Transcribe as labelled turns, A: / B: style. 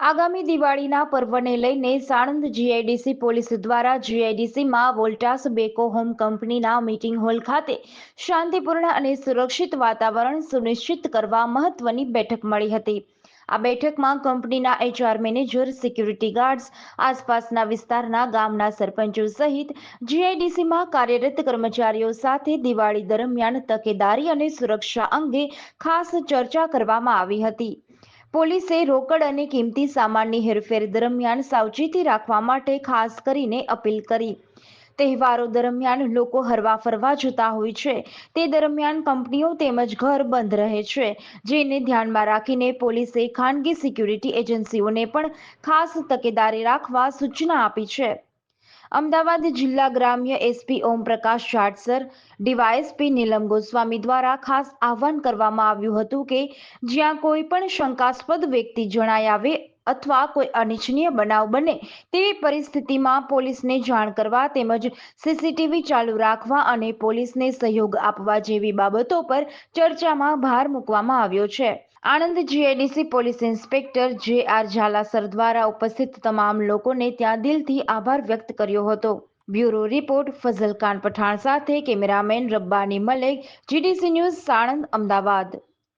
A: આગામી દિવાળીના પર્વને લઈને સાણંદ જીઆઈડીસી પોલીસ દ્વારા જીઆઈડીસીમાં વોલ્ટાસ બેકો હોમ કંપનીના મીટિંગ હોલ ખાતે શાંતિપૂર્ણ અને સુરક્ષિત વાતાવરણ સુનિશ્ચિત કરવા મહત્વની બેઠક મળી હતી. આ બેઠકમાં કંપનીના એચઆર મેનેજર, સિક્યુરિટી ગાર્ડ્સ, આસપાસના વિસ્તારના ગામના સરપંચો સહિત જીઆઈડીસીમાં કાર્યરત કર્મચારીઓ સાથે દિવાળી દરમિયાન તકેદારી અને સુરક્ષા અંગે ખાસ ચર્ચા કરવામાં આવી હતી. પોલીસે રોકડ અને કિંમતી સામાનની હેરફેર દરમિયાન સાવચેતી રાખવા માટે ખાસ કરીને અપીલ કરી. તહેવારો દરમિયાન લોકો હરવા ફરવા જતા હોય છે. તે દરમિયાન કંપનીઓ તેમજ ઘર બંધ રહે છે. જેને ધ્યાનમાં રાખીને પોલીસે ખાનગી સિક્યુરિટી એજન્સીઓને પણ ખાસ તકેદારી રાખવા સૂચના આપી છે. અમદાવાદ જિલ્લા ગ્રામ્ય એસપી ઓમપ્રકાશ જાટસર, ડીવાયએસપી નીલમ ગોસ્વામી દ્વારા ખાસ આહવાન કરવામાં આવ્યું હતું કે જ્યાં કોઈ પણ શંકાસ્પદ વ્યક્તિ જણાય આવે અથવા કોઈ અનિચ્છનીય બનાવ બને તેવી પરિસ્થિતિમાં પોલીસને જાણ કરવા તેમજ સીસીટીવી ચાલુ રાખવા અને પોલીસને સહયોગ આપવા જેવી બાબતો પર ચર્ચામાં ભાર મૂકવામાં આવ્યો છે. Anand GIDC police inspector J R ઝાલાસર દ્વારા ઉપસ્થિત તમામ લોકોને ત્યાં દિલથી આભાર વ્યક્ત કર્યો હતો. બ્યુરો રિપોર્ટ ફઝલ ખાન પઠાણ સાથે cameraman Rabbani Malek GDC news, Sanand, Ahmedabad.